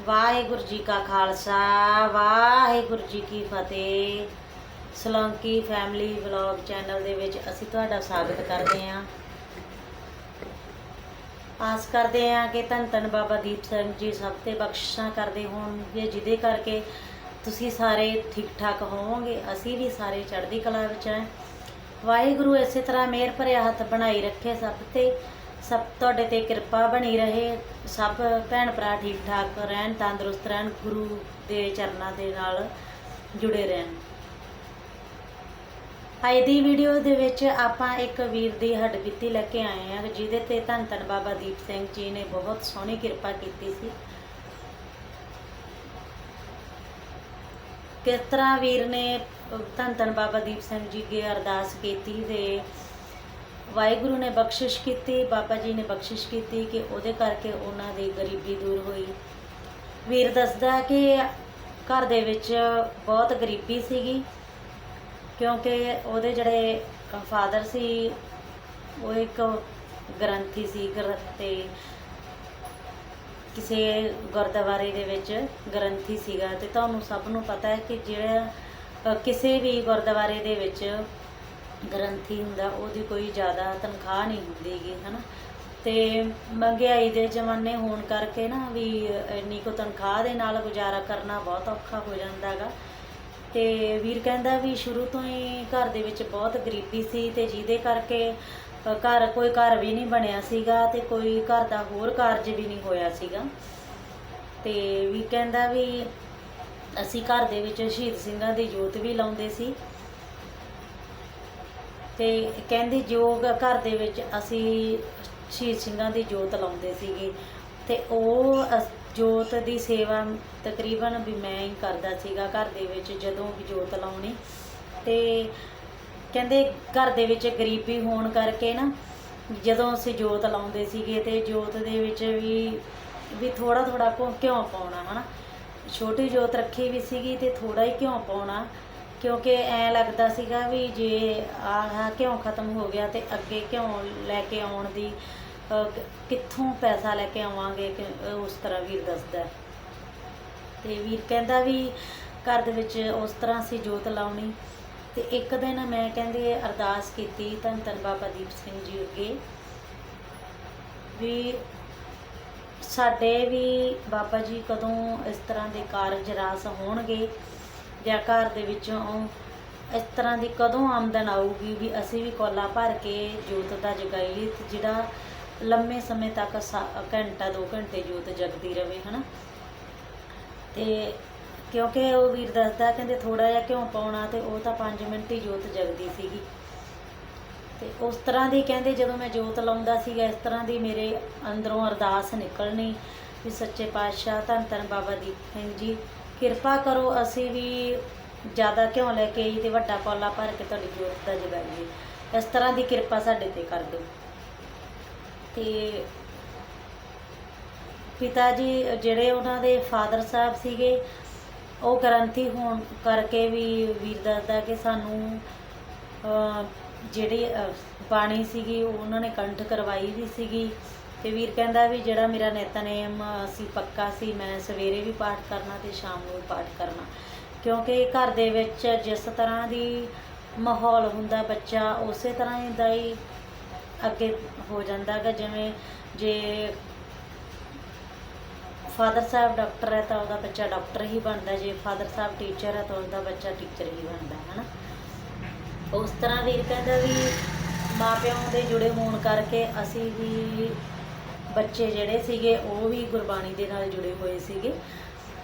ਵਾਹਿਗੁਰੂ ਜੀ ਕਾ ਖਾਲਸਾ, ਵਾਹਿਗੁਰੂ ਜੀ ਕੀ ਫਤਿਹ। ਸਲੰਕੀ family vlog channel ਦੇ ਵਿੱਚ ਅਸੀਂ ਤੁਹਾਡਾ ਸਵਾਗਤ ਕਰਦੇ ਹਾਂ। ਆਸ ਕਰਦੇ ਹਾਂ ਕਿ ਧੰਨ ਧੰਨ ਬਾਬਾ ਦੀਪ ਸਿੰਘ ਜੀ ਸਭ ਤੇ ਬਖਸ਼ਿਸ਼ਾਂ ਕਰਦੇ ਹੋਣਗੇ, ਜਿਹਦੇ ਕਰਕੇ ਤੁਸੀਂ ਸਾਰੇ ਠੀਕ ਠਾਕ ਹੋਵੋਗੇ। ਅਸੀਂ ਵੀ ਸਾਰੇ ਚੜ੍ਹਦੀ ਕਲਾ ਵਿੱਚ ਹਾਂ। ਵਾਹਿਗੁਰੂ ਇਸੇ ਤਰ੍ਹਾਂ ਮਿਹਰ ਭਰਿਆ ਹੱਥ ਬਣਾਈ ਰੱਖੇ ਸਭ ਤੇ। ਸਭ ਤੁਹਾਡੇ ਤੇ ਕਿਰਪਾ ਬਣੀ ਰਹੇ। ਸਭ ਭੈਣ ਭਰਾ ਠੀਕ ਠਾਕ ਰਹਿਣ, ਤੰਦਰੁਸਤ ਰਹਿਣ, ਗੁਰੂ ਦੇ ਚਰਨਾਂ ਦੇ ਨਾਲ ਜੁੜੇ ਰਹਿਣ। ਅੱਜ ਦੀ ਵੀਡੀਓ ਦੇ ਵਿੱਚ ਆਪਾਂ ਇੱਕ ਵੀਰ ਦੀ ਹੱਡਬੀਤੀ ਲੈ ਕੇ ਆਏ ਹਾਂ, ਜਿਹਦੇ ਤੇ ਧੰਨ ਧੰਨ ਬਾਬਾ ਦੀਪ ਸਿੰਘ ਜੀ ਨੇ ਬਹੁਤ ਸੋਹਣੀ ਕਿਰਪਾ ਕੀਤੀ ਸੀ। ਕਿਸ ਤਰ੍ਹਾਂ ਵੀਰ ਨੇ ਧੰਨ ਧੰਨ ਬਾਬਾ ਦੀਪ ਸਿੰਘ ਜੀ ਅੱਗੇ ਅਰਦਾਸ ਕੀਤੀ ਤੇ ਵਾਹਿਗੁਰੂ ਨੇ ਬਖਸ਼ਿਸ਼ ਕੀਤੀ, ਬਾਬਾ ਜੀ ਨੇ ਬਖਸ਼ਿਸ਼ ਕੀਤੀ ਕਿ ਉਹਦੇ ਕਰਕੇ ਉਹਨਾਂ ਦੀ ਗਰੀਬੀ ਦੂਰ ਹੋਈ। ਵੀਰ ਦੱਸਦਾ ਕਿ ਘਰ ਦੇ ਵਿੱਚ ਬਹੁਤ ਗਰੀਬੀ ਸੀਗੀ, ਕਿਉਂਕਿ ਉਹਦੇ ਜਿਹੜੇ ਫਾਦਰ ਸੀ, ਉਹ ਇੱਕ ਗ੍ਰੰਥੀ ਸੀ, ਗ੍ਰ- ਤੇ ਕਿਸੇ ਗੁਰਦੁਆਰੇ ਦੇ ਵਿੱਚ ਗ੍ਰੰਥੀ ਸੀਗਾ ਤੇ ਤੁਹਾਨੂੰ ਸਭ ਨੂੰ ਪਤਾ ਹੈ ਕਿ ਜਿਹੜਾ ਕਿਸੇ ਵੀ ਗੁਰਦੁਆਰੇ ਦੇ ਵਿੱਚ ਗ੍ਰੰਥੀ ਹੁੰਦਾ, ਉਹਦੀ ਕੋਈ ਜ਼ਿਆਦਾ ਤਨਖਾਹ ਨਹੀਂ ਹੁੰਦੀਗੀ ਹਨਾ। ਤੇ ਮਹਿੰਗਾਈ ਦੇ ਜ਼ਮਾਨੇ ਹੋਣ ਕਰਕੇ ਨਾ ਵੀ ਇੰਨੀ ਕੋ ਤਨਖਾਹ ਦੇ ਨਾਲ ਗੁਜ਼ਾਰਾ ਕਰਨਾ ਬਹੁਤ ਔਖਾ ਹੋ ਜਾਂਦਾ ਜਾਂਦਾਗਾ ਤੇ ਵੀਰ ਕਹਿੰਦਾ ਵੀ ਸ਼ੁਰੂ ਤੋਂ ਹੀ ਘਰ ਦੇ ਵਿੱਚ ਬਹੁਤ ਗਰੀਬੀ ਸੀ ਤੇ ਜਿਹਦੇ ਕਰਕੇ ਘਰ ਕੋਈ ਘਰ ਵੀ ਨਹੀਂ ਬਣਿਆ ਸੀਗਾ ਤੇ ਕੋਈ ਘਰ ਦਾ ਹੋਰ ਕਾਰਜ ਵੀ ਨਹੀਂ ਹੋਇਆ ਸੀਗਾ। ਤੇ ਵੀ ਕਹਿੰਦਾ ਵੀ ਅਸੀਂ ਘਰ ਦੇ ਵਿੱਚ ਸ਼ਹੀਦ ਸਿੰਘਾਂ ਦੀ ਜੋਤ ਵੀ ਲਾਉਂਦੇ ਸੀ। ਤੇ ਕਹਿੰਦੇ ਜੋਗ ਘਰ ਦੇ ਵਿੱਚ ਅਸੀਂ ਸ਼ਹੀਦ ਸਿੰਘਾਂ ਦੀ ਜੋਤ ਲਾਉਂਦੇ ਸੀਗੇ। ਤੇ ਉਹ ਅਸ- ਜੋਤ ਦੀ ਸੇਵਾ ਤਕਰੀਬਨ ਵੀ ਮੈਂ ਹੀ ਕਰਦਾ ਸੀਗਾ ਘਰ ਦੇ ਵਿੱਚ ਜਦੋਂ ਵੀ ਜੋਤ ਲਾਉਣੀ। ਤੇ ਕਹਿੰਦੇ ਘਰ ਦੇ ਵਿੱਚ ਗਰੀਬੀ ਹੋਣ ਕਰਕੇ ਨਾ ਜਦੋਂ ਅਸੀਂ ਜੋਤ ਲਾਉਂਦੇ ਸੀਗੇ ਤੇ ਜੋਤ ਦੇ ਵਿੱਚ ਵੀ ਵੀ ਥੋੜਾ ਥੋੜਾ ਘਿਓ ਪਾਉਣਾ, ਹਨਾ। ਛੋਟੀ ਜੋਤ ਰੱਖੀ ਵੀ ਸੀਗੀ ਤੇ ਥੋੜਾ ਹੀ ਘਿਓ ਪਾਉਣਾ। ਕਿਉਂਕਿ ਐ ਲੱਗਦਾ ਸੀਗਾ ਵੀ ਜੇ ਆਹ ਘਿਓ ਖਤਮ ਹੋ ਗਿਆ ਤੇ ਅੱਗੇ ਕਿਉਂ ਲੈ ਕੇ ਆਉਣ ਦੀ ਕਿੱਥੋਂ ਪੈਸਾ ਲੈ ਕੇ ਆਵਾਂਗੇ ਉਸ ਤਰ੍ਹਾਂ ਵੀਰ ਦੱਸਦਾ ਹੈ। ਤੇ ਵੀਰ ਕਹਿੰਦਾ ਵੀ ਘਰ ਦੇ ਵਿੱਚ ਉਸ ਤਰ੍ਹਾਂ ਸੀ ਜੋਤ ਲਾਉਣੀ ਤੇ ਇੱਕ ਦਿਨ ਮੈਂ ਕਹਿੰਦੀ ਅਰਦਾਸ ਕੀਤੀ ਧੰਨ ਧੰਨ ਬਾਬਾ ਦੀਪ ਸਿੰਘ ਜੀ ਅੱਗੇ ਵੀ ਸਾਡੇ ਵੀ ਬਾਬਾ ਜੀ ਕਦੋਂ ਇਸ ਤਰ੍ਹਾਂ ਦੇ ਕਾਰਜ ਰਾਸ ਹੋਣਗੇ ਜਾਂ ਘਰ ਦੇ ਵਿੱਚੋਂ ਇਸ ਤਰ੍ਹਾਂ ਦੀ ਕਦੋਂ ਆਮਦਨ ਆਊਗੀ ਵੀ ਅਸੀਂ ਵੀ ਕੋਲਾ ਭਰ ਕੇ ਜੋਤ ਦਾ ਜਗਾਈਏ ਜਿਹੜਾ ਲੰਮੇ ਸਮੇਂ ਤੱਕ ਸਾ- ਘੰਟਾ 2 ਘੰਟੇ ਜੋਤ ਜਗਦੀ ਰਵੇ, ਹਨਾ? ਤੇ ਕਿਉਂਕਿ ਉਹ ਵੀਰ ਦੱਸਦਾ, ਕਹਿੰਦੇ ਥੋੜਾ ਜਿਹਾ ਕਿਉਂ ਪਾਉਣਾ ਤੇ ਉਹ ਤਾਂ 5 ਮਿੰਟ ਹੀ ਜੋਤ ਜਗਦੀ ਸੀਗੀ। ਤੇ ਉਸ ਤਰ੍ਹਾਂ ਦੀ ਕਹਿੰਦੇ ਜਦੋਂ ਮੈਂ ਜੋਤ ਲਾਉਂਦਾ ਸੀਗਾ, ਇਸ ਤਰ੍ਹਾਂ ਦੀ ਮੇਰੇ ਅੰਦਰੋਂ ਅਰਦਾਸ ਨਿਕਲਣੀ ਵੀ ਸੱਚੇ ਪਾਤਸ਼ਾਹ ਧੰਨ ਧੰਨ ਬਾਬਾ ਦੀਪ ਸਿੰਘ ਜੀ ਕਿਰਪਾ ਕਰੋ, ਅਸੀਂ ਵੀ ਜ਼ਿਆਦਾ ਕਿਉਂ ਲੈ ਕੇ ਆਈ ਤੇ ਵੱਡਾ ਪੌਲਾ ਭਰ ਕੇ ਤੁਹਾਡੀ ਜੋਤ ਦਾ ਜਗਾਈਏ। ਇਸ ਤਰ੍ਹਾਂ ਦੀ ਕਿਰਪਾ ਸਾਡੇ ਤੇ ਕਰ ਦਿਓ। ਤੇ ਪਿਤਾ ਜੀ, ਜਿਹੜੇ ਉਹਨਾਂ ਦੇ ਫਾਦਰ ਸਾਹਿਬ ਸੀਗੇ, ਉਹ ਗ੍ਰੰਥੀ ਹੋਣ ਕਰਕੇ ਵੀ ਵੀਰ ਦੱਸਦਾ ਕਿ ਸਾਨੂੰ ਜਿਹੜੀ ਬਾਣੀ ਸੀਗੀ ਉਹਨਾਂ ਨੇ ਕੰਠ ਕਰਵਾਈ ਵੀ ਸੀਗੀ। ਤੇ ਵੀਰ ਕਹਿੰਦਾ ਵੀ ਜਿਹੜਾ ਮੇਰਾ ਨਿਤਨੇਮ ਸੀ ਪੱਕਾ ਸੀ, ਮੈਂ ਸਵੇਰੇ ਵੀ ਪਾਠ ਕਰਨਾ ਤੇ ਸ਼ਾਮ ਨੂੰ ਵੀ ਪਾਠ ਕਰਨਾ। ਕਿਉਂਕਿ ਘਰ ਦੇ ਵਿੱਚ ਜਿਸ ਤਰ੍ਹਾਂ ਦੀ ਮਾਹੌਲ ਹੁੰਦਾ ਬੱਚਾ, ਉਸੇ ਤਰ੍ਹਾਂ ਦਾ ਹੀ ਅੱਗੇ ਹੋ ਜਾਂਦਾ ਗਾ। ਜਿਵੇਂ ਜੇ ਫਾਦਰ ਸਾਹਿਬ ਡਾਕਟਰ ਹੈ ਤਾਂ ਉਹਦਾ ਬੱਚਾ ਡਾਕਟਰ ਹੀ ਬਣਦਾ, ਜੇ ਫਾਦਰ ਸਾਹਿਬ ਟੀਚਰ ਹੈ ਤਾਂ ਉਹਦਾ ਬੱਚਾ ਟੀਚਰ ਹੀ ਬਣਦਾ ਹੈ ਨਾ ਉਸ ਤਰ੍ਹਾਂ ਵੀਰ ਕਹਿੰਦਾ ਵੀ ਮਾਪਿਆਂ ਦੇ ਜੁੜੇ ਹੋਣ ਕਰਕੇ ਅਸੀਂ ਵੀ ਬੱਚੇ ਜਿਹੜੇ ਸੀਗੇ, ਉਹ ਵੀ ਗੁਰਬਾਣੀ ਦੇ ਨਾਲ ਜੁੜੇ ਹੋਏ ਸੀਗੇ।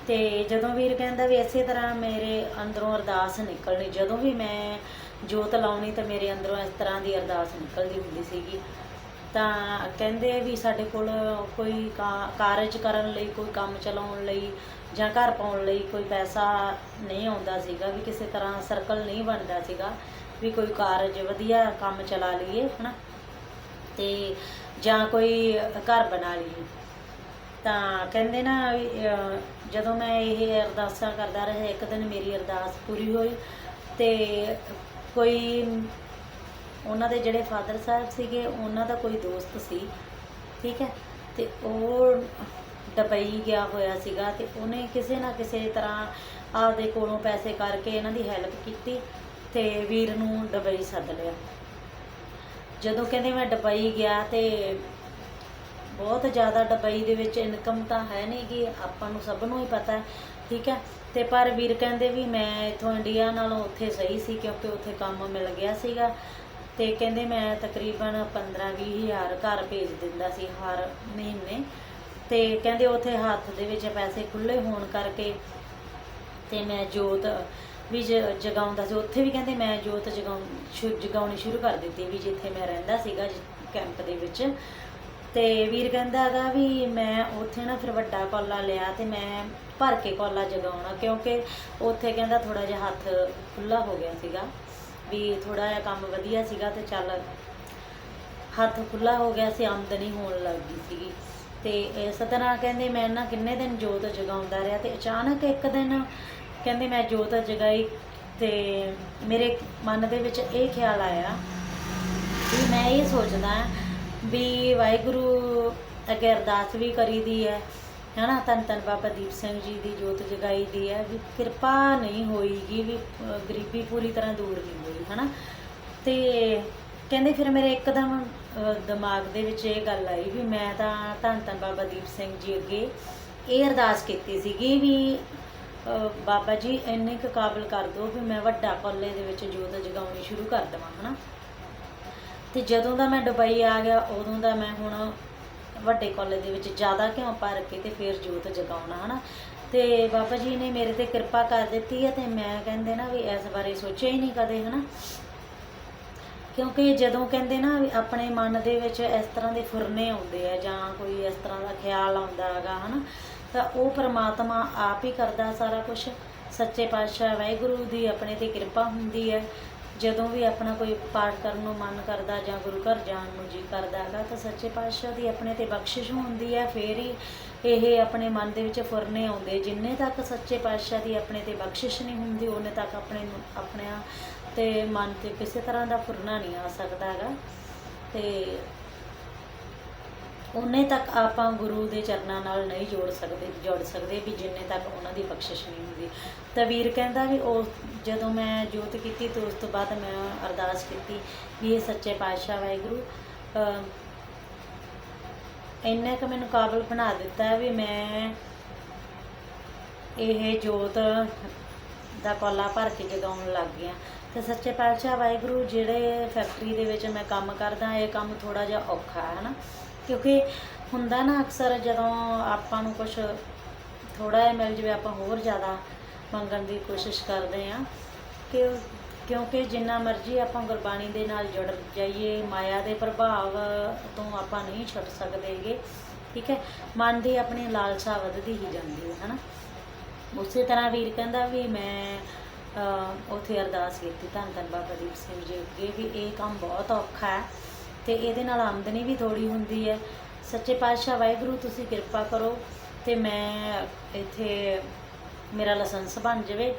ਤੇ ਜਦੋਂ ਵੀਰ ਕਹਿੰਦਾ ਵੀ ਇਸੇ ਤਰ੍ਹਾਂ ਮੇਰੇ ਅੰਦਰੋਂ ਅਰਦਾਸ ਨਿਕਲਣੀ, ਜਦੋਂ ਵੀ ਮੈਂ ਜੋਤ ਲਾਉਣੀ ਤਾਂ ਮੇਰੇ ਅੰਦਰੋਂ ਇਸ ਤਰ੍ਹਾਂ ਦੀ ਅਰਦਾਸ ਨਿਕਲਦੀ ਹੁੰਦੀ ਸੀਗੀ। ਤਾਂ ਕਹਿੰਦੇ ਵੀ ਸਾਡੇ ਕੋਲ ਕੋਈ ਕਾ- ਕਾਰਜ ਕਰਨ ਲਈ, ਕੋਈ ਕੰਮ ਚਲਾਉਣ ਲਈ ਜਾਂ ਘਰ ਪਾਉਣ ਲਈ ਕੋਈ ਪੈਸਾ ਨਹੀਂ ਆਉਂਦਾ ਸੀਗਾ, ਵੀ ਕਿਸੇ ਤਰ੍ਹਾਂ ਸਰਕਲ ਨਹੀਂ ਬਣਦਾ ਸੀਗਾ, ਵੀ ਕੋਈ ਕਾਰਜ ਵਧੀਆ ਕੰਮ ਚਲਾ ਲਈਏ, ਹਨਾ। ਤੇ ਜਾਂ ਕੋਈ ਘਰ ਬਣਾ ਲਈ। ਤਾਂ ਕਹਿੰਦੇ ਨਾ ਵੀ, ਅਹ, ਜਦੋਂ ਮੈਂ ਇਹ ਅਰਦਾਸਾਂ ਕਰਦਾ ਰਿਹਾ ਇੱਕ ਦਿਨ ਮੇਰੀ ਅਰਦਾਸ ਪੂਰੀ ਹੋਈ ਤੇ ਕੋਈ ਉਹਨਾਂ ਦੇ ਜਿਹੜੇ ਫਾਦਰ ਸਾਹਿਬ ਸੀਗੇ ਉਹਨਾਂ ਦਾ ਕੋਈ ਦੋਸਤ ਸੀ ਠੀਕ ਹੈ? ਤੇ ਉਹ ਡਬਈ ਗਿਆ ਹੋਇਆ ਸੀਗਾ ਤੇ ਉਹਨੇ ਕਿਸੇ ਨਾ ਕਿਸੇ ਤਰ੍ਹਾਂ ਆਪਦੇ ਕੋਲੋਂ ਪੈਸੇ ਕਰਕੇ ਇਹਨਾਂ ਦੀ ਹੈਲਪ ਕੀਤੀ ਤੇ ਵੀਰ ਨੂੰ ਡਬਈ ਸੱਦ ਲਿਆ। ਜਦੋਂ ਕਹਿੰਦੇ ਮੈਂ ਡਬਈ ਗਿਆ ਤੇ ਬਹੁਤ ਜ਼ਿਆਦਾ ਡਬਈ ਦੇ ਵਿੱਚ ਇਨਕਮ ਤਾਂ ਹੈ ਨਹੀਂ ਕਿ ਆਪਾਂ ਨੂੰ ਸਭ ਨੂੰ ਹੀ ਪਤਾ ਹੈ, ਠੀਕ ਹੈ? ਤੇ ਪਰ ਵੀਰ ਕਹਿੰਦੇ ਵੀ ਮੈਂ ਇਥੋਂ ਇੰਡੀਆ ਨਾਲੋਂ ਉੱਥੇ ਸਹੀ ਸੀ ਕਿਉਂਕਿ ਉੱਥੇ ਕੰਮ ਮਿਲ ਗਿਆ ਸੀਗਾ। ਤੇ ਕਹਿੰਦੇ ਮੈਂ ਤਕਰੀਬਨ 15-20 ਹਜ਼ਾਰ ਘਰ ਭੇਜ ਦਿੰਦਾ ਸੀ ਹਰ ਮਹੀਨੇ। ਤੇ ਕਹਿੰਦੇ ਉੱਥੇ ਹੱਥ ਦੇ ਵਿੱਚ ਪੈਸੇ ਖੁੱਲੇ ਹੋਣ ਕਰਕੇ ਤੇ ਮੈਂ ਜੋਤ ਵੀ ਜਗਾਉਂਦਾ ਸੀ ਉੱਥੇ ਵੀ ਕਹਿੰਦੇ ਮੈਂ ਜੋਤ ਜਗਾਉਂ ਸ਼ੁ- ਜਗਾਉਣੀ ਸ਼ੁਰੂ ਕਰ ਦਿੱਤੀ ਵੀ ਜਿੱਥੇ ਮੈਂ ਰਹਿੰਦਾ ਸੀਗਾ ਕੈਂਪ ਦੇ ਵਿੱਚ। ਤੇ ਵੀਰ ਕਹਿੰਦਾ ਹੈਗਾ ਵੀ ਮੈਂ ਉੱਥੇ ਨਾ ਫਿਰ ਵੱਡਾ ਕੋਲਾ ਲਿਆ ਤੇ ਮੈਂ ਭਰ ਕੇ ਕੋਲਾ ਜਗਾਉਣਾ, ਕਿਉਂਕਿ ਉੱਥੇ ਕਹਿੰਦਾ ਥੋੜਾ ਜਿਹਾ ਹੱਥ ਖੁੱਲਾ ਹੋ ਗਿਆ ਸੀਗਾ, ਵੀ ਥੋੜਾ ਜਿਹਾ ਕੰਮ ਵਧੀਆ ਸੀਗਾ ਤੇ ਚੱਲ ਹੱਥ ਖੁੱਲਾ ਹੋ ਗਿਆ ਸੀ, ਆਮਦਨੀ ਹੋਣ ਲੱਗ ਗਈ ਸੀਗੀ। ਤੇ ਇਸ ਤਰ੍ਹਾਂ ਕਹਿੰਦੇ ਮੈਂ ਨਾ ਕਿੰਨੇ ਦਿਨ ਜੋਤ ਜਗਾਉਂਦਾ ਰਿਹਾ ਤੇ ਅਚਾਨਕ ਇੱਕ ਦਿਨ ਕਹਿੰਦੇ ਮੈਂ ਜੋਤ ਜਗਾਈ ਤੇ ਮੇਰੇ ਮਨ ਦੇ ਵਿੱਚ ਇਹ ਖਿਆਲ ਆਇਆ ਵੀ ਮੈਂ ਇਹ ਸੋਚਦਾ ਵੀ ਵਾਹਿਗੁਰੂ ਅੱਗੇ ਅਰਦਾਸ ਵੀ ਕਰੀਦੀ ਹੈ, ਹਨਾ? ਧੰਨ ਧੰਨ ਬਾਬਾ ਦੀਪ ਸਿੰਘ ਜੀ ਦੀ ਜੋਤ ਜਗਾਈ ਦੀ ਹੈ ਵੀ ਕਿਰਪਾ ਨਹੀਂ ਹੋਈਗੀ ਵੀ ਗਰੀਬੀ ਪੂਰੀ ਤਰ੍ਹਾਂ ਦੂਰ ਨਹੀਂ ਹੋਈ, ਹਨਾ? ਤੇ ਕਹਿੰਦੇ ਫਿਰ ਮੇਰੇ ਇੱਕਦਮ ਦਿਮਾਗ ਦੇ ਵਿੱਚ ਇਹ ਗੱਲ ਆਈ ਵੀ ਮੈਂ ਤਾਂ ਧੰਨ ਧੰਨ ਬਾਬਾ ਦੀਪ ਸਿੰਘ ਜੀ ਅੱਗੇ ਇਹ ਅਰਦਾਸ ਕੀਤੀ ਸੀਗੀ ਵੀ ਬਾਬਾ ਜੀ, ਇੰਨੇ ਕੁ ਕਾਬਲ ਕਰ ਦਿਓ ਵੀ ਮੈਂ ਵੱਡਾ ਕੋਲੇ ਦੇ ਵਿੱਚ ਜੋਤ ਜਗਾਉਣੀ ਸ਼ੁਰੂ ਕਰ ਦੇਵਾਂ, ਹਨਾ? ਤੇ ਜਦੋਂ ਦਾ ਮੈਂ ਦੁਬਈ ਆ ਗਿਆ, ਉਦੋਂ ਦਾ ਮੈਂ ਹੁਣ ਵੱਡੇ ਕਾਲਜ ਦੇ ਵਿੱਚ ਜ਼ਿਆਦਾ ਕਿਉਂ ਭਰ ਕੇ ਤੇ ਫਿਰ ਜੋਤ ਜਗਾਉਣਾ, ਹਨਾ? ਤੇ ਬਾਬਾ ਜੀ ਨੇ ਮੇਰੇ ਤੇ ਕਿਰਪਾ ਕਰ ਦਿੱਤੀ ਹੈ ਤੇ ਮੈਂ ਕਹਿੰਦੇ ਨਾ ਵੀ ਇਸ ਬਾਰੇ ਸੋਚਿਆ ਹੀ ਨਹੀਂ ਕਦੇ, ਹਨਾ? ਕਿਉਂਕਿ ਜਦੋਂ ਕਹਿੰਦੇ ਨਾ ਵੀ ਆਪਣੇ ਮਨ ਦੇ ਵਿੱਚ ਇਸ ਤਰ੍ਹਾਂ ਦੇ ਫੁਰਨੇ ਆਉਂਦੇ ਆ ਜਾਂ ਕੋਈ ਇਸ ਤਰ੍ਹਾਂ ਦਾ ਖਿਆਲ ਆਉਂਦਾ ਹੈਗਾ, ਹਨਾ? ਤਾਂ ਉਹ ਪ੍ਰਮਾਤਮਾ ਆਪ ਹੀ ਕਰਦਾ ਸਾਰਾ ਕੁਝ ਸੱਚੇ ਪਾਤਸ਼ਾਹ ਵਾਹਿਗੁਰੂ ਦੀ ਆਪਣੇ ਤੇ ਕਿਰਪਾ ਹੁੰਦੀ ਹੈ। ਜਦੋਂ ਵੀ ਆਪਣਾ ਕੋਈ ਪਾਠ ਕਰਨ ਨੂੰ ਮਨ ਕਰਦਾ ਜਾਂ ਗੁਰੂ ਘਰ ਜਾਣ ਨੂੰ ਜੀ ਕਰਦਾ ਹੈਗਾ, ਤਾਂ ਸੱਚੇ ਪਾਤਸ਼ਾਹ ਦੀ ਆਪਣੇ ਤੇ ਬਖਸ਼ਿਸ਼ ਹੁੰਦੀ ਹੈ। ਫੇਰ ਹੀ ਇਹ ਆਪਣੇ ਮਨ ਦੇ ਵਿੱਚ ਫੁਰਨੇ ਆਉਂਦੇ। ਜਿੰਨੇ ਤੱਕ ਸੱਚੇ ਪਾਤਸ਼ਾਹ ਦੀ ਆਪਣੇ ਤੇ ਬਖਸ਼ਿਸ਼ ਨਹੀਂ ਹੁੰਦੀ, ਉਹਨੇ ਤੱਕ ਆਪਣੇ ਆਪਣਾ ਆਪਣਿਆਂ ਤੇ ਮਨ ਤੇ ਕਿਸੇ ਤਰ੍ਹਾਂ ਦਾ ਫੁਰਨਾ ਨਹੀਂ ਆ ਸਕਦਾ ਹੈਗਾ। ਤੇ ਉਨੇ ਤੱਕ ਆਪਾਂ ਗੁਰੂ ਦੇ ਚਰਨਾਂ ਨਾਲ ਨਹੀਂ ਜੋੜ ਸਕਦੇ ਜੋੜ ਸਕਦੇ ਵੀ ਜਿੰਨੇ ਤੱਕ ਉਹਨਾਂ ਦੀ ਬਖਸ਼ਿਸ਼ ਨਹੀਂ ਹੁੰਦੀ। ਤਾਂ ਵੀਰ ਕਹਿੰਦਾ ਵੀ ਉਹ ਜਦੋਂ ਮੈਂ ਜੋਤ ਕੀਤੀ ਤੇ ਉਸ ਤੋਂ ਬਾਅਦ ਮੈਂ ਅਰਦਾਸ ਕੀਤੀ ਵੀ ਇਹ ਸੱਚੇ ਪਾਤਸ਼ਾਹ ਵਾਹਿਗੁਰੂ ਅਹ, ਇੰਨੇ ਕੁ ਮੈਨੂੰ ਕਾਬਲ ਬਣਾ ਦਿੱਤਾ ਵੀ ਮੈਂ ਇਹ ਜੋਤ ਦਾ ਕੋਲਾ ਭਰ ਕੇ ਜਗਾਉਣ ਲੱਗ ਗਿਆ। ਤੇ ਸੱਚੇ ਪਾਤਸ਼ਾਹ ਵਾਹਿਗੁਰੂ ਜਿਹੜੇ ਫੈਕਟਰੀ ਦੇ ਵਿੱਚ ਮੈਂ ਕੰਮ ਕਰਦਾ ਇਹ ਕੰਮ ਥੋੜਾ ਜਿਹਾ ਔਖਾ ਹੈ ਹਨਾ ਕਿਉਂਕਿ ਹੁੰਦਾ ਨਾ ਅਕਸਰ ਜਦੋਂ ਆਪਾਂ ਨੂੰ ਕੁਝ ਥੋੜਾ ਜਿਹਾ ਮਿਲ ਜਵੇ ਆਪਾਂ ਹੋਰ ਜ਼ਿਆਦਾ ਮੰਗਣ ਦੀ ਕੋਸ਼ਿਸ਼ ਕਰਦੇ ਆ ਕਿ ਕਿਉਂਕਿ ਜਿੰਨਾ ਮਰਜ਼ੀ ਆਪਾਂ ਗੁਰਬਾਣੀ ਦੇ ਨਾਲ ਜੁੜ ਜਾਈਏ ਮਾਇਆ ਦੇ ਪ੍ਰਭਾਵ ਤੋਂ ਆਪਾਂ ਨਹੀਂ ਛੁੱਟ ਸਕਦੇਗੇ ਠੀਕ ਹੈ? ਮਨ ਦੀ ਆਪਣੀ ਲਾਲਸਾ ਵੱਧਦੀ ਹੀ ਜਾਂਦੀ ਹੈ ਹਨਾ? ਉਸੇ ਤਰ੍ਹਾਂ ਵੀਰ ਕਹਿੰਦਾ ਵੀ ਮੈਂ ਅਹ, ਉੱਥੇ ਅਰਦਾਸ ਕੀਤੀ ਧੰਨ ਧੰਨ ਬਾਬਾ ਦੀਪ ਸਿੰਘ ਜੀ ਅੱਗੇ ਵੀ ਇਹ ਕੰਮ ਬਹੁਤ ਔਖਾ ਹੈ। ਤੇ ਇਹਦੇ ਨਾਲ ਆਮਦਨੀ ਵੀ ਥੋੜੀ ਹੁੰਦੀ ਹੈ। ਸੱਚੇ ਪਾਤਸ਼ਾਹ, ਵਾਹਿਗੁਰੂ, ਤੁਸੀਂ ਕਿਰਪਾ ਕਰੋ ਤੇ ਮੈਂ ਇੱਥੇ ਮੇਰਾ ਲਾਇਸੈਂਸ ਬਣ ਜਾਵੇ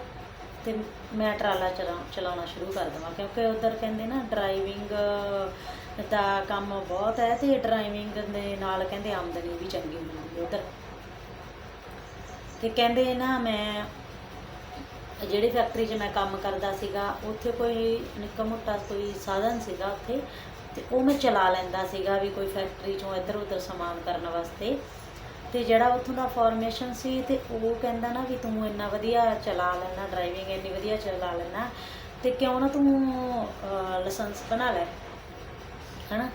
ਤੇ ਮੈਂ ਟਰਾਲਾ ਚਲਾ, ਚਲਾਉਣਾ ਸ਼ੁਰੂ ਕਰ ਦੇਵਾਂ। ਕਿਉਂਕਿ ਉਧਰ ਕਹਿੰਦੇ ਨਾ ਡਰਾਈਵਿੰਗ ਦਾ ਕੰਮ ਬਹੁਤ ਹੈ ਤੇ ਡਰਾਈਵਿੰਗ ਦੇ ਨਾਲ ਕਹਿੰਦੇ ਆਮਦਨੀ ਵੀ ਚੰਗੀ ਹੁੰਦੀ ਹੈ ਉਧਰ। ਤੇ ਕਹਿੰਦੇ ਨਾ, ਮੈਂ ਜਿਹੜੀ ਫੈਕਟਰੀ 'ਚ ਮੈਂ ਕੰਮ ਕਰਦਾ ਸੀਗਾ, ਉੱਥੇ ਕੋਈ ਨਿੱਕਾ ਮੋਟਾ ਕੋਈ ਸਾਧਨ ਸੀਗਾ ਉੱਥੇ ਤੇ ਉਹ ਮੈਂ ਚਲਾ ਲੈਂਦਾ ਸੀਗਾ ਵੀ ਕੋਈ ਫੈਕਟਰੀ 'ਚੋਂ ਇੱਧਰ ਉੱਧਰ ਸਮਾਨ ਕਰਨ ਵਾਸਤੇ। ਤੇ ਜਿਹੜਾ ਉੱਥੋਂ ਦਾ ਫਾਰਮੇਸ਼ਨ ਸੀ ਤੇ ਉਹ ਕਹਿੰਦਾ ਨਾ ਵੀ ਤੂੰ ਇੰਨਾ ਵਧੀਆ ਚਲਾ ਲੈਣਾ ਡਰਾਈਵਿੰਗ ਇੰਨੀ ਵਧੀਆ ਚਲਾ ਲੈਣਾ ਤੇ ਕਿਉਂ ਨਾ ਤੂੰ ਲਾਇਸੈਂਸ ਬਣਾ ਲੈ। ਹਨਾ?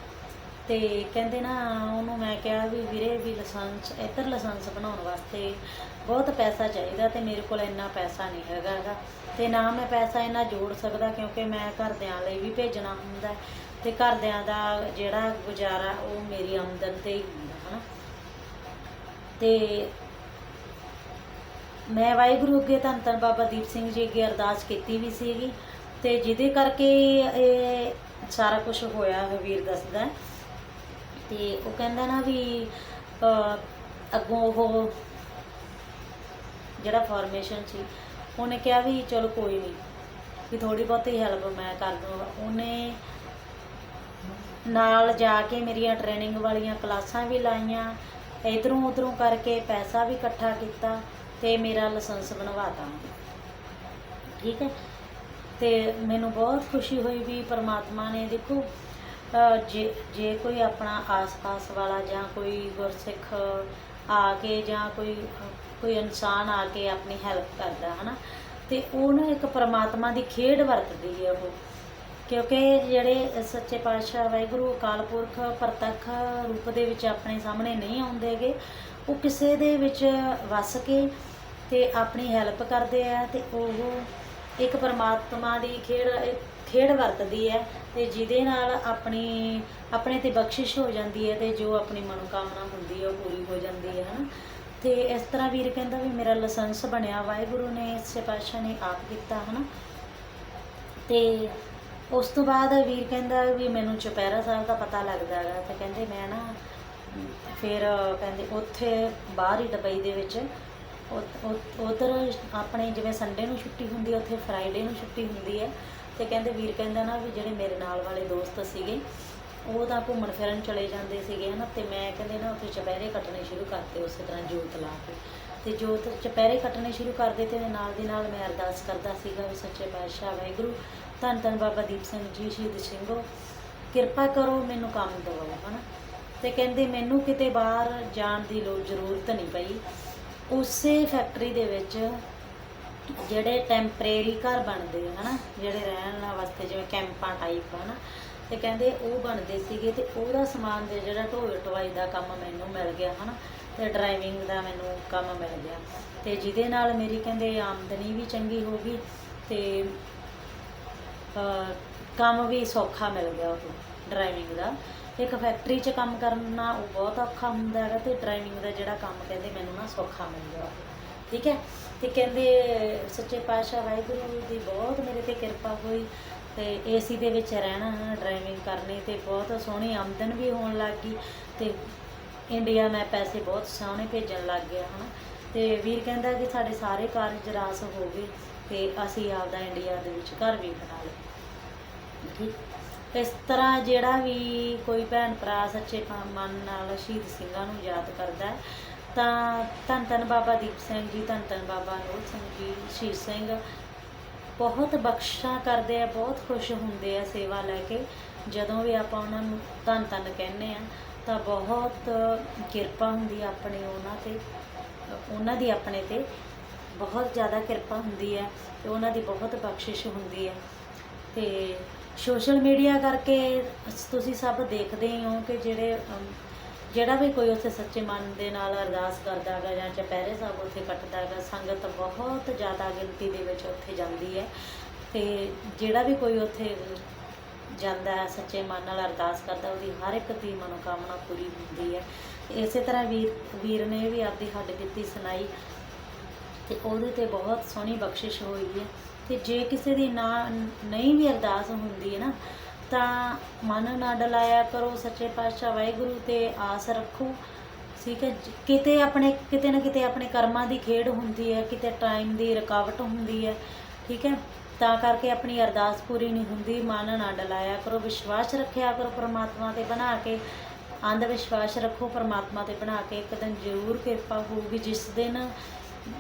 ਤੇ ਕਹਿੰਦੇ ਨਾ ਉਹਨੂੰ ਮੈਂ ਕਿਹਾ ਵੀ ਵੀਰੇ ਵੀ ਲਾਇਸੈਂਸ, ਇੱਧਰ ਲਾਇਸੈਂਸ ਬਣਾਉਣ ਵਾਸਤੇ ਬਹੁਤ ਪੈਸਾ ਚਾਹੀਦਾ ਤੇ ਮੇਰੇ ਕੋਲ ਇੰਨਾ ਪੈਸਾ ਨਹੀਂ ਹੈਗਾ ਗਾ। ਤੇ ਨਾ ਮੈਂ ਪੈਸਾ ਇੰਨਾ ਜੋੜ ਸਕਦਾ ਕਿਉਂਕਿ ਮੈਂ ਘਰਦਿਆਂ ਲਈ ਵੀ ਭੇਜਣਾ ਹੁੰਦਾ ਹੈ ਤੇ ਘਰਦਿਆਂ ਦਾ ਜਿਹੜਾ ਗੁਜ਼ਾਰਾ ਉਹ ਮੇਰੀ ਆਮਦਨ ਤੇ ਹੀ ਹੁੰਦਾ, ਹਨਾ। ਤੇ ਮੈਂ ਵਾਹਿਗੁਰੂ ਅੱਗੇ ਧੰਨ ਧੰਨ ਬਾਬਾ ਦੀਪ ਸਿੰਘ ਜੀ ਅੱਗੇ ਅਰਦਾਸ ਕੀਤੀ ਵੀ ਸੀਗੀ ਤੇ ਜਿਹਦੇ ਕਰਕੇ ਇਹ ਸਾਰਾ ਕੁਝ ਹੋਇਆ ਵੀਰ ਦੱਸਦਾ ਤੇ ਉਹ ਕਹਿੰਦਾ ਨਾ ਵੀ ਅੱਗੋਂ ਉਹ ਜਿਹੜਾ ਫਾਰਮੇਸ਼ਨ ਸੀ, ਉਹਨੇ ਕਿਹਾ ਵੀ ਚਲੋ ਕੋਈ ਨਹੀਂ ਵੀ ਥੋੜੀ ਬਹੁਤੀ ਹੈਲਪ ਮੈਂ ਕਰ ਦੂੰਗਾ। ਉਹਨੇ ਨਾਲ ਜਾ ਕੇ ਮੇਰੀਆਂ ਟ੍ਰੇਨਿੰਗ ਵਾਲੀਆਂ ਕਲਾਸਾਂ ਵੀ ਲਾਈਆਂ, ਇਧਰੋਂ ਉਧਰੋਂ ਕਰਕੇ ਪੈਸਾ ਵੀ ਇਕੱਠਾ ਕੀਤਾ ਤੇ ਮੇਰਾ ਲਾਇਸੈਂਸ ਬਣਵਾਤਾ। ਠੀਕ ਹੈ? ਤੇ ਮੈਨੂੰ ਬਹੁਤ ਖੁਸ਼ੀ ਹੋਈ ਵੀ ਪਰਮਾਤਮਾ ਨੇ ਦੇਖੋ ਜੇ ਜੇ ਕੋਈ ਆਪਣਾ ਆਸ-ਪਾਸ ਵਾਲਾ ਜਾਂ ਕੋਈ ਗੁਰਸਿੱਖ ਆ ਕੇ ਜਾਂ ਕੋਈ ਕੋਈ ਇਨਸਾਨ ਆ ਕੇ ਆਪਣੀ ਹੈਲਪ ਕਰਦਾ, ਹਨਾ, ਤੇ ਉਹਨੂੰ ਇੱਕ ਪਰਮਾਤਮਾ ਦੀ ਖੇਡ ਵਰਤਦੀ ਹੈ ਉਹ। ਕਿਉਂਕਿ ਜਿਹੜੇ ਸੱਚੇ ਪਾਤਸ਼ਾਹ ਵਾਹਿਗੁਰੂ, ਅਕਾਲ ਪੁਰਖ, ਪ੍ਰਤੱਖ ਰੂਪ ਦੇ ਵਿੱਚ ਆਪਣੇ ਸਾਹਮਣੇ ਨਹੀਂ ਆਉਂਦੇਗੇ ਉਹ ਕਿਸੇ ਦੇ ਵਿੱਚ ਵਸ ਕੇ ਤੇ ਆਪਣੀ ਹੈਲਪ ਕਰਦੇ ਆ ਤੇ ਉਹ ਇੱਕ ਪਰਮਾਤਮਾ ਦੀ ਖੇਡ ਖੇਡ ਵਰਤਦੀ ਹੈ ਤੇ ਜਿਹਦੇ ਨਾਲ ਆਪਣੀ, ਆਪਣੇ ਤੇ ਬਖਸ਼ਿਸ਼ ਹੋ ਜਾਂਦੀ ਹੈ ਤੇ ਜੋ ਆਪਣੀ ਮਨੋਕਾਮਨਾ ਹੁੰਦੀ ਹੈ ਉਹ ਪੂਰੀ ਹੋ ਜਾਂਦੀ ਹੈ, ਹਨਾ? ਤੇ ਇਸ ਤਰ੍ਹਾਂ ਵੀਰ ਕਹਿੰਦਾ ਵੀ ਮੇਰਾ ਲਾਇਸੈਂਸ ਬਣਿਆ, ਵਾਹਿਗੁਰੂ ਨੇ ਇਸੇ ਪਾਤਸ਼ਾਹ ਨੇ ਆਪ ਕੀਤਾ ਹਨਾ? ਤੇ ਉਸ ਤੋਂ ਬਾਅਦ ਵੀਰ ਕਹਿੰਦਾ ਵੀ ਮੈਨੂੰ ਚੁਪਹਿਰਾ ਸਾਹਿਬ ਦਾ ਪਤਾ ਲੱਗਦਾ ਹੈਗਾ, ਤੇ ਕਹਿੰਦੇ ਮੈਂ ਨਾ ਫਿਰ ਕਹਿੰਦੇ ਉੱਥੇ ਬਾਹਰ ਹੀ ਦੁਬਈ ਦੇ ਵਿੱਚ ਉਧਰ ਆਪਣੇ ਜਿਵੇਂ ਸੰਡੇ ਨੂੰ ਛੁੱਟੀ ਹੁੰਦੀ ਹੈ, ਉੱਥੇ ਫਰਾਈਡੇ ਨੂੰ ਛੁੱਟੀ ਹੁੰਦੀ ਹੈ ਤੇ ਕਹਿੰਦੇ ਵੀਰ ਕਹਿੰਦਾ ਨਾ ਵੀ ਜਿਹੜੇ ਮੇਰੇ ਨਾਲ ਵਾਲੇ ਦੋਸਤ ਸੀਗੇ, ਉਹ ਤਾਂ ਘੁੰਮਣ ਫਿਰਨ ਚਲੇ ਜਾਂਦੇ ਸੀਗੇ, ਹਨਾ? ਤੇ ਮੈਂ ਕਹਿੰਦੇ ਨਾ ਉੱਥੇ ਚੁਪਹਿਰੇ ਕੱਟਣੇ ਸ਼ੁਰੂ ਕਰਤੇ ਉਸੇ ਤਰ੍ਹਾਂ ਜੋਤ ਲਾ ਕੇ। ਤੇ ਜੋਤ ਚੁਪਹਿਰੇ ਕੱਟਣੇ ਸ਼ੁਰੂ ਕਰਦੇ ਤੇ ਨਾਲ ਦੀ ਨਾਲ ਮੈਂ ਅਰਦਾਸ ਕਰਦਾ ਸੀਗਾ ਵੀ ਸੱਚੇ ਪਾਤਸ਼ਾਹ, ਵਾਹਿਗੁਰੂ, ਧੰਨ ਧੰਨ ਬਾਬਾ ਦੀਪ ਸਿੰਘ ਜੀ, ਸ਼ਹੀਦ ਸਿੰਘੋ, ਕਿਰਪਾ ਕਰੋ ਮੈਨੂੰ ਕੰਮ ਦਿਵਾਓ ਹਨਾ? ਤੇ ਕਹਿੰਦੇ ਮੈਨੂੰ ਕਿਤੇ ਬਾਹਰ ਜਾਣ ਦੀ ਲੋੜ ਜ਼ਰੂਰਤ ਨਹੀਂ ਪਈ। ਉਸੇ ਫੈਕਟਰੀ ਦੇ ਵਿੱਚ ਜਿਹੜੇ ਟੈਂਪਰੇਰੀ ਘਰ ਬਣਦੇ ਆ, ਹਨਾ, ਜਿਹੜੇ ਰਹਿਣ ਵਾਸਤੇ ਜਿਵੇਂ ਕੈਂਪਾਂ ਟਾਈਪ ਹਨਾ, ਤੇ ਕਹਿੰਦੇ ਉਹ ਬਣਦੇ ਸੀਗੇ ਤੇ ਉਹਦਾ ਸਮਾਨ ਦੇ ਜਿਹੜਾ ਢੋਏ ਢਵਾਈ ਦਾ ਕੰਮ ਮੈਨੂੰ ਮਿਲ ਗਿਆ, ਹਨਾ, ਤੇ ਡਰਾਈਵਿੰਗ ਦਾ ਮੈਨੂੰ ਕੰਮ ਮਿਲ ਗਿਆ। ਤੇ ਜਿਹਦੇ ਨਾਲ ਮੇਰੀ ਕਹਿੰਦੇ ਆਮਦਨੀ ਵੀ ਚੰਗੀ ਹੋ ਗਈ ਤੇ ਕੰਮ ਵੀ ਸੌਖਾ ਮਿਲ ਗਿਆ ਉਹ ਡਰਾਈਵਿੰਗ ਦਾ। ਇੱਕ ਫੈਕਟਰੀ 'ਚ ਕੰਮ ਕਰਨਾ ਉਹ ਬਹੁਤ ਔਖਾ ਹੁੰਦਾ ਹੈਗਾ ਤੇ ਡਰਾਈਵਿੰਗ ਦਾ ਜਿਹੜਾ ਕੰਮ ਕਹਿੰਦੇ ਮੈਨੂੰ ਨਾ ਸੌਖਾ ਮਿਲ ਗਿਆ। ਉਹ। ਠੀਕ ਹੈ? ਤੇ ਕਹਿੰਦੇ ਸੱਚੇ ਪਾਤਸ਼ਾਹ ਵਾਹਿਗੁਰੂ ਦੀ ਬਹੁਤ ਮੇਰੇ ਤੇ ਕਿਰਪਾ ਹੋਈ ਤੇ ਏਸੀ ਦੇ ਵਿੱਚ ਰਹਿਣਾ ਡਰਾਈਵਿੰਗ ਕਰਨੀ ਤੇ ਬਹੁਤ ਸੋਹਣੀ ਆਮਦਨ ਵੀ ਹੋਣ ਲੱਗ ਗਈ ਤੇ ਇੰਡੀਆ ਮੈਂ ਪੈਸੇ ਬਹੁਤ ਸੋਹਣੇ ਭੇਜਣ ਲੱਗ ਗਿਆ ਹਨਾ? ਤੇ ਵੀਰ ਕਹਿੰਦਾ ਕਿ ਸਾਡੇ ਸਾਰੇ ਕਾਰਜ ਰਾਸ ਹੋ ਗਏ ਤੇ ਅਸੀਂ ਆਪਦਾ ਇੰਡੀਆ ਦੇ ਵਿੱਚ ਘਰ ਵੀ ਬਣਾ ਲਿਆ ਠੀਕ ਇਸ ਤਰ੍ਹਾਂ ਜਿਹੜਾ ਵੀ ਕੋਈ ਭੈਣ ਭਰਾ ਸੱਚੇ ਮਨ ਨਾਲ ਸ਼ਹੀਦ ਸਿੰਘਾਂ ਨੂੰ ਯਾਦ ਕਰਦਾ ਹੈ, ਤਾਂ ਧੰਨ ਧੰਨ ਬਾਬਾ ਦੀਪ ਸਿੰਘ ਜੀ, ਧੰਨ ਧੰਨ ਬਾਬਾ ਅਨੋਦ ਸਿੰਘ ਜੀ, ਸ਼ਹੀਦ ਸਿੰਘ। ਬਹੁਤ ਬਖਸ਼ਾਂ ਕਰਦੇ ਆ, ਬਹੁਤ ਖੁਸ਼ ਹੁੰਦੇ ਆ ਸੇਵਾ ਲੈ ਕੇ। ਜਦੋਂ ਵੀ ਆਪਾਂ ਉਹਨਾਂ ਨੂੰ ਧੰਨ ਧੰਨ ਕਹਿੰਦੇ ਆ, ਤਾਂ ਬਹੁਤ ਕਿਰਪਾ ਹੁੰਦੀ ਆ ਆਪਣੇ ਉਹਨਾਂ ਤੇ, ਉਹਨਾਂ ਦੀ ਆਪਣੇ ਤੇ। ਬਹੁਤ ਜ਼ਿਆਦਾ ਕਿਰਪਾ ਹੁੰਦੀ ਹੈ ਤੇ ਉਹਨਾਂ ਦੀ ਬਹੁਤ ਬਖਸ਼ਿਸ਼ ਹੁੰਦੀ ਹੈ ਤੇ ਸੋਸ਼ਲ ਮੀਡੀਆ ਕਰਕੇ ਤੁਸੀਂ ਸਭ ਦੇਖਦੇ ਹੀ ਹੋ ਕਿ ਜਿਹੜੇ ਜਿਹੜਾ ਵੀ ਕੋਈ ਉੱਥੇ ਸੱਚੇ ਮਨ ਦੇ ਨਾਲ ਅਰਦਾਸ ਕਰਦਾ ਹੈਗਾ ਜਾਂ ਚਪਹਿਰੇ ਸਾਹਿਬ ਉੱਥੇ ਕੱਟਦਾ ਹੈਗਾ, ਸੰਗਤ ਬਹੁਤ ਜ਼ਿਆਦਾ ਗਿਣਤੀ ਦੇ ਵਿੱਚ ਉੱਥੇ ਜਾਂਦੀ ਹੈ। ਤੇ ਜਿਹੜਾ ਵੀ ਕੋਈ ਉੱਥੇ ਜਾਂਦਾ ਹੈ, ਸੱਚੇ ਮਨ ਨਾਲ ਅਰਦਾਸ ਕਰਦਾ, ਉਹਦੀ ਹਰ ਇੱਕ ਦੀ ਮਨੋਕਾਮਨਾ ਪੂਰੀ ਹੁੰਦੀ ਹੈ। ਇਸੇ ਤਰ੍ਹਾਂ ਵੀਰ ਵੀਰ ਨੇ ਵੀ ਆਪਦੀ ਹੱਡ ਦਿੱਤੀ ਸੁਣਾਈ ਤੇ ਉਹਦੇ ਤੇ ਬਹੁਤ ਸੋਹਣੀ ਬਖਸ਼ਿਸ਼ ਹੋਈ ਹੈ। ਤੇ ਜੇ ਕਿਸੇ ਦੀ ਨਾ, ਨਹੀਂ ਵੀ ਅਰਦਾਸ ਹੁੰਦੀ ਹੈ ਨਾ ਤਾਂ ਮਨ ਨਾ ਡਲਾਇਆ ਕਰੋ ਸੱਚੇ ਪਾਤਸ਼ਾਹ ਵਾਹਿਗੁਰੂ ਤੇ ਆਸ ਰੱਖੋ। ਠੀਕ ਹੈ ਕਿਤੇ ਆਪਣੇ, ਕਿਤੇ ਨਾ ਕਿਤੇ ਆਪਣੇ ਕਰਮਾਂ ਦੀ ਖੇਡ ਹੁੰਦੀ ਹੈ, ਕਿਤੇ ਟਾਈਮ ਦੀ ਰੁਕਾਵਟ ਹੁੰਦੀ ਹੈ। ਠੀਕ ਹੈ, ਤਾਂ ਕਰਕੇ ਆਪਣੀ ਅਰਦਾਸ ਪੂਰੀ ਨਹੀਂ ਹੁੰਦੀ। ਮਨ ਨਾ ਡਲਾਇਆ ਕਰੋ, ਵਿਸ਼ਵਾਸ ਰੱਖਿਆ ਕਰੋ ਪ੍ਰਮਾਤਮਾ ਤੇ ਬਣਾ ਕੇ। ਅੰਧ ਵਿਸ਼ਵਾਸ ਰੱਖੋ, ਪ੍ਰਮਾਤਮਾ ਤੇ ਬਣਾ ਕੇ ਇੱਕ ਦਿਨ ਜ਼ਰੂਰ ਕਿਰਪਾ ਹੋਊਗੀ। ਜਿਸ ਦਿਨ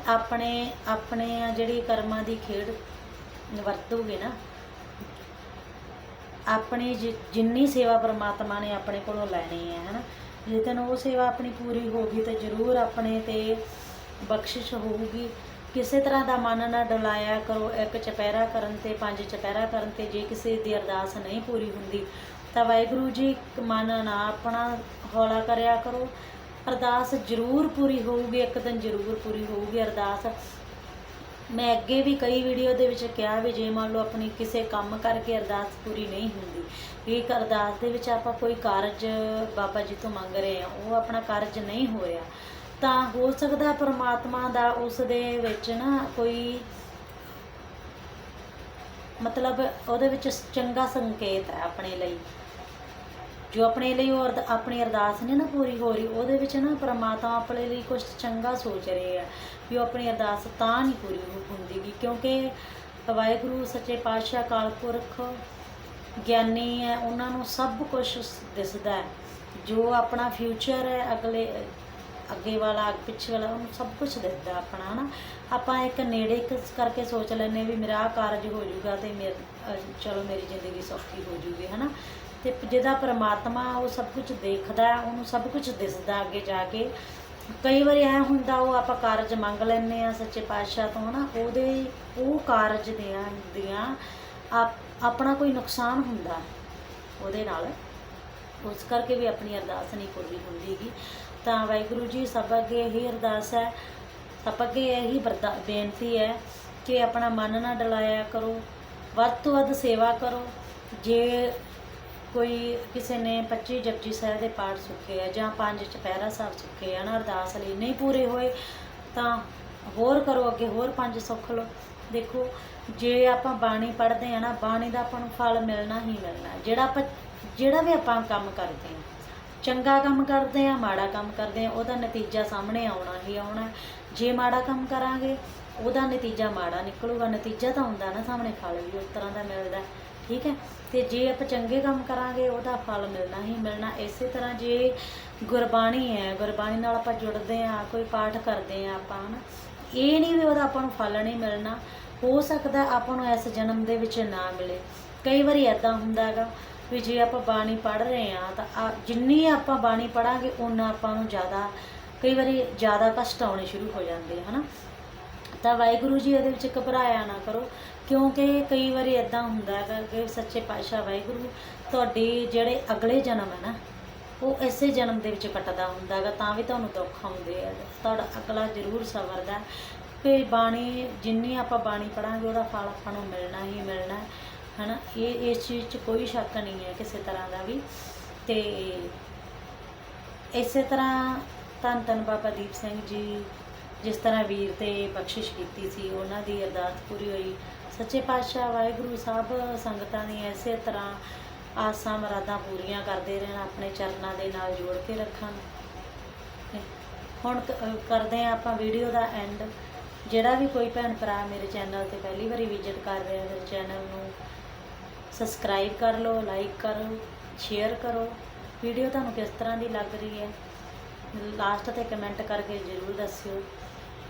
ਆਪਣੇ ਆਪਣੇ ਆ ਜਿਹੜੀ ਕਰਮਾਂ ਦੀ ਖੇਡ ਵਰਤੋਗੇ ਨਾ ਆਪਣੀ ਜਿ- ਜਿੰਨੀ ਸੇਵਾ ਪਰਮਾਤਮਾ ਨੇ ਆਪਣੇ ਕੋਲੋਂ ਲੈਣੀ ਹੈ, ਹਨਾ? ਜੇ ਦਿਨ ਉਹ ਸੇਵਾ ਆਪਣੀ ਪੂਰੀ ਹੋਗੀ ਤਾਂ ਜ਼ਰੂਰ ਆਪਣੇ ਤੇ ਬਖਸ਼ਿਸ਼ ਹੋਊਗੀ। ਕਿਸੇ ਤਰ੍ਹਾਂ ਦਾ ਮਨ ਨਾ ਡੁਲਾਇਆ ਕਰੋ, ਇੱਕ ਚਪਹਿਰਾ ਕਰਨ ਤੇ ਪੰਜ ਚਪਹਿਰਾ ਕਰਨ ਤੇ ਜੇ ਕਿਸੇ ਦੀ ਅਰਦਾਸ ਨਹੀਂ ਪੂਰੀ ਹੁੰਦੀ, ਤਾਂ ਵਾਹਿਗੁਰੂ ਜੀ ਮਨ ਨਾ ਆਪਣਾ ਹੌਲਾ ਕਰਿਆ ਕਰੋ। ਅਰਦਾਸ ਜ਼ਰੂਰ ਪੂਰੀ ਹੋਊਗੀ, ਇੱਕ ਦਿਨ ਜ਼ਰੂਰ ਪੂਰੀ ਹੋਊਗੀ। ਅਰਦਾਸ ਮੈਂ ਅੱਗੇ ਵੀ ਕਈ ਵੀਡੀਓ ਦੇ ਵਿੱਚ ਕਿਹਾ ਵੀ ਜੇ ਮੰਨ ਲਓ ਆਪਣੀ ਕਿਸੇ ਕੰਮ ਕਰਕੇ ਅਰਦਾਸ ਪੂਰੀ ਨਹੀਂ ਹੁੰਦੀ ਇਹ ਅਰਦਾਸ ਦੇ ਵਿੱਚ ਆਪਾਂ ਕੋਈ ਕਾਰਜ ਬਾਬਾ ਜੀ ਤੋਂ ਮੰਗ ਰਹੇ ਆ ਉਹ ਆਪਣਾ ਕਾਰਜ ਨਹੀਂ ਹੋ ਰਿਹਾ, ਤਾਂ ਹੋ ਸਕਦਾ ਪਰਮਾਤਮਾ ਦਾ ਉਸ ਦੇ ਵਿੱਚ ਨਾ ਕੋਈ ਮਤਲਬ ਉਹਦੇ ਵਿੱਚ ਚੰਗਾ ਸੰਕੇਤ ਹੈ ਆਪਣੇ ਲਈ। ਜੋ ਆਪਣੇ ਲਈ ਉਹ ਅਰਦ- ਆਪਣੀ ਅਰਦਾਸ ਨੇ ਨਾ ਪੂਰੀ ਹੋ ਰਹੀ, ਉਹਦੇ ਵਿੱਚ ਨਾ ਪਰਮਾਤਮਾ ਆਪਣੇ ਲਈ ਕੁਝ ਚੰਗਾ ਸੋਚ ਰਹੇ ਆ। ਵੀ ਉਹ ਆਪਣੀ ਅਰਦਾਸ ਤਾਂ ਨਹੀਂ ਪੂਰੀ ਹੋ- ਹੁੰਦੀ ਗੀ ਕਿਉਂਕਿ ਵਾਹਿਗੁਰੂ, ਸੱਚੇ ਪਾਤਸ਼ਾਹ, ਅਕਾਲ ਪੁਰਖ, ਗਿਆਨੀ ਹੈ, ਉਹਨਾਂ ਨੂੰ ਸਭ ਕੁਝ ਦਿਸਦਾ ਹੈ। ਜੋ ਆਪਣਾ ਫਿਊਚਰ ਹੈ, ਅਗਲੇ, ਅੱਗੇ ਵਾਲਾ, ਪਿੱਛੇ ਵਾਲਾ, ਉਹਨੂੰ ਸਭ ਕੁਝ ਦਿਸਦਾ ਆਪਣਾ, ਹਨਾ? ਆਪਾਂ ਇੱਕ ਨੇੜੇ ਕਰਕੇ ਸੋਚ ਲੈਂਦੇ ਵੀ ਮੇਰਾ ਆਹ ਕਾਰਜ ਹੋ ਜਾਊਗਾ ਤੇ ਮੇਰ ਚਲੋ ਮੇਰੀ ਜ਼ਿੰਦਗੀ ਸੌਖੀ ਹੋ ਜੂਗੀ ਹਨਾ? ਤੇ ਜਿਹਦਾ ਪਰਮਾਤਮਾ ਉਹ ਸਭ ਕੁਝ ਦੇਖਦਾ ਉਹਨੂੰ ਸਭ ਕੁਝ ਦਿਸਦਾ ਅੱਗੇ ਜਾ ਕੇ। ਕਈ ਵਾਰੀ ਐ ਹੁੰਦਾ, ਉਹ ਆਪਾਂ ਕਾਰਜ ਮੰਗ ਲੈਂਦੇ ਆ ਸੱਚੇ ਪਾਤਸ਼ਾਹ ਤੋਂ, ਹਨਾ, ਉਹਦੇ ਉਹ ਕਾਰਜ ਦੀਆਂ ਦੀਆਂ ਆਪ- ਆਪਣਾ ਕੋਈ ਨੁਕਸਾਨ ਹੁੰਦਾ ਉਹਦੇ ਨਾਲ, ਉਸ ਕਰਕੇ ਵੀ ਆਪਣੀ ਅਰਦਾਸ ਨਹੀਂ ਪੂਰੀ ਹੁੰਦੀਗੀ। ਤਾਂ ਵਾਹਿਗੁਰੂ ਜੀ, ਸਭ ਅੱਗੇ ਇਹੀ ਅਰਦਾਸ ਹੈ, ਸਭ ਅੱਗੇ ਇਹੀ ਬਰਦਾ, ਬੇਨਤੀ ਹੈ ਕਿ ਆਪਣਾ ਮਨ ਨਾ ਡਲਾਇਆ ਕਰੋ, ਵੱਧ ਤੋਂ ਵੱਧ ਸੇਵਾ ਕਰੋ, ਜੇ ਕੋਈ ਕਿਸੇ ਨੇ 25 ਜਪਜੀ ਸਾਹਿਬ ਦੇ ਪਾਠ ਸੁੱਖੇ ਆ ਜਾਂ ਪੰਜ ਚੁਪਹਿਰਾ ਸਾਹਿਬ ਸੁੱਖੇ ਆ ਨਾ ਅਰਦਾਸ ਲਈ ਨਹੀਂ ਪੂਰੇ ਹੋਏ, ਤਾਂ ਹੋਰ ਕਰੋ ਅੱਗੇ, ਹੋਰ ਪੰਜ ਸੁੱਖ ਲਓ। ਦੇਖੋ, ਜੇ ਆਪਾਂ ਬਾਣੀ ਪੜ੍ਹਦੇ ਆ ਨਾ, ਬਾਣੀ ਦਾ ਆਪਾਂ ਨੂੰ ਫਲ ਮਿਲਣਾ ਹੀ ਮਿਲਣਾ। ਜਿਹੜਾ ਆਪਾਂ, ਜਿਹੜਾ ਵੀ ਆਪਾਂ ਕੰਮ ਕਰਦੇ ਆ, ਚੰਗਾ ਕੰਮ ਕਰਦੇ ਆ, ਮਾੜਾ ਕੰਮ ਕਰਦੇ ਆ, ਉਹਦਾ ਨਤੀਜਾ ਸਾਹਮਣੇ ਆਉਣਾ ਹੀ ਆਉਣਾ ਜੇ ਮਾੜਾ ਕੰਮ ਕਰਾਂਗੇ, ਉਹਦਾ ਨਤੀਜਾ ਮਾੜਾ ਨਿਕਲੂਗਾ। ਨਤੀਜਾ ਤਾਂ ਹੁੰਦਾ ਨਾ ਸਾਹਮਣੇ ਫਲ ਵੀ, ਉਸ ਤਰ੍ਹਾਂ ਦਾ ਮਿਲਦਾ ਠੀਕ ਹੈ? ਤੇ ਜੇ ਆਪਾਂ ਚੰਗੇ ਕੰਮ ਕਰਾਂਗੇ, ਉਹਦਾ ਫਲ ਮਿਲਣਾ ਹੀ ਮਿਲਣਾ। ਇਸੇ ਤਰ੍ਹਾਂ ਜੇ ਗੁਰਬਾਣੀ ਹੈ, ਗੁਰਬਾਣੀ ਨਾਲ ਆਪਾਂ ਜੁੜਦੇ ਆ ਕੋਈ ਪਾਠ ਕਰਦੇ ਆ ਆਪਾਂ, ਹਨਾ? ਇਹ ਨਹੀਂ ਵੀ ਉਹਦਾ ਆਪਾਂ ਨੂੰ ਫਲ ਨਹੀਂ ਮਿਲਣਾ। ਹੋ ਸਕਦਾ ਆਪਾਂ ਨੂੰ ਇਸ ਜਨਮ ਦੇ ਵਿੱਚ ਨਾ ਮਿਲੇ। ਕਈ ਵਾਰੀ ਐਦਾਂ ਹੁੰਦਾ ਹੈਗਾ ਵੀ ਜੇ ਆਪਾਂ ਬਾਣੀ ਪੜ੍ਹ ਰਹੇ ਆ ਤਾਂ ਜਿੰਨੀ ਆਪਾਂ ਬਾਣੀ ਪੜਾਂਗੇ ਉਨਾ ਆਪਾਂ ਨੂੰ ਜ਼ਿਆਦਾ, ਕਈ ਵਾਰੀ ਜ਼ਿਆਦਾ ਕਸ਼ਟ ਆਉਣੇ ਸ਼ੁਰੂ ਹੋ ਜਾਂਦੇ ਹਨਾ? ਤਾਂ ਵਾਹਿਗੁਰੂ ਜੀ ਇਹਦੇ ਵਿੱਚ ਘਬਰਾਇਆ ਨਾ ਕਰੋ, ਕਿਉਂਕਿ ਕਈ ਵਾਰੀ ਇਦਾਂ ਹੁੰਦਾ ਹੈਗਾ ਕਿ ਸੱਚੇ ਪਾਤਸ਼ਾਹ ਵਾਹਿਗੁਰੂ ਤੁਹਾਡੇ ਜਿਹੜੇ ਅਗਲੇ ਜਨਮ ਹੈ ਨਾ, ਉਹ ਇਸੇ ਜਨਮ ਦੇ ਵਿੱਚ ਕੱਟਦਾ ਹੁੰਦਾ ਹੈਗਾ, ਤਾਂ ਵੀ ਤੁਹਾਨੂੰ ਦੁੱਖ ਆਉਂਦੇ ਆ। ਤੁਹਾਡਾ ਅਗਲਾ ਜ਼ਰੂਰ ਸਵਰਦਾ ਕਿ ਬਾਣੀ, ਜਿੰਨੀ ਆਪਾਂ ਬਾਣੀ ਪੜਾਂਗੇ, ਉਹਦਾ ਫਲ ਆਪਾਂ ਨੂੰ ਮਿਲਣਾ ਹੀ ਮਿਲਣਾ ਹੈ। ਹਨਾ, ਇਹ, ਇਸ ਚੀਜ਼ 'ਚ ਕੋਈ ਸ਼ੱਕ ਨਹੀਂ ਹੈ ਕਿਸੇ ਤਰ੍ਹਾਂ ਦਾ ਵੀ। ਤੇ ਇਸੇ ਤਰ੍ਹਾਂ ਧੰਨ ਧੰਨ ਬਾਬਾ ਦੀਪ ਸਿੰਘ ਜੀ ਜਿਸ ਤਰ੍ਹਾਂ ਵੀਰ ਤੇ ਬਖਸ਼ਿਸ਼ ਕੀਤੀ ਸੀ, ਉਹਨਾਂ ਦੀ ਅਰਦਾਸ ਪੂਰੀ ਹੋਈ। ਸੱਚੇ ਪਾਤਸ਼ਾਹ ਵਾਹਿਗੁਰੂ ਸਾਹਿਬ ਸੰਗਤਾਂ ਦੀਆਂ ਇਸੇ ਤਰ੍ਹਾਂ ਆਸਾਂ ਮਰਾਦਾਂ ਪੂਰੀਆਂ ਕਰਦੇ ਰਹਿਣ, ਆਪਣੇ ਚਰਨਾਂ ਦੇ ਨਾਲ ਜੋੜ ਕੇ ਰੱਖਣ। ਹੁਣ ਕਰਦੇ ਆ ਆਪਾਂ ਵੀਡੀਓ ਦਾ ਐਂਡ। ਜਿਹੜਾ ਵੀ ਕੋਈ ਭੈਣ ਭਰਾ ਮੇਰੇ ਚੈਨਲ ਤੇ ਪਹਿਲੀ ਵਾਰੀ ਵਿਜ਼ਿਟ ਕਰ ਰਿਹਾ ਹੈ ਮੇਰੇ ਚੈਨਲ ਨੂੰ ਸਬਸਕ੍ਰਾਈਬ ਕਰ ਲਓ, ਲਾਈਕ ਕਰੋ, ਸ਼ੇਅਰ ਕਰੋ। ਵੀਡੀਓ ਤੁਹਾਨੂੰ ਕਿਸ ਤਰ੍ਹਾਂ ਦੀ ਲੱਗ ਰਹੀ ਹੈ, ਲਾਸਟ ਤੇ ਕਮੈਂਟ ਕਰਕੇ ਜ਼ਰੂਰ ਦੱਸਿਓ।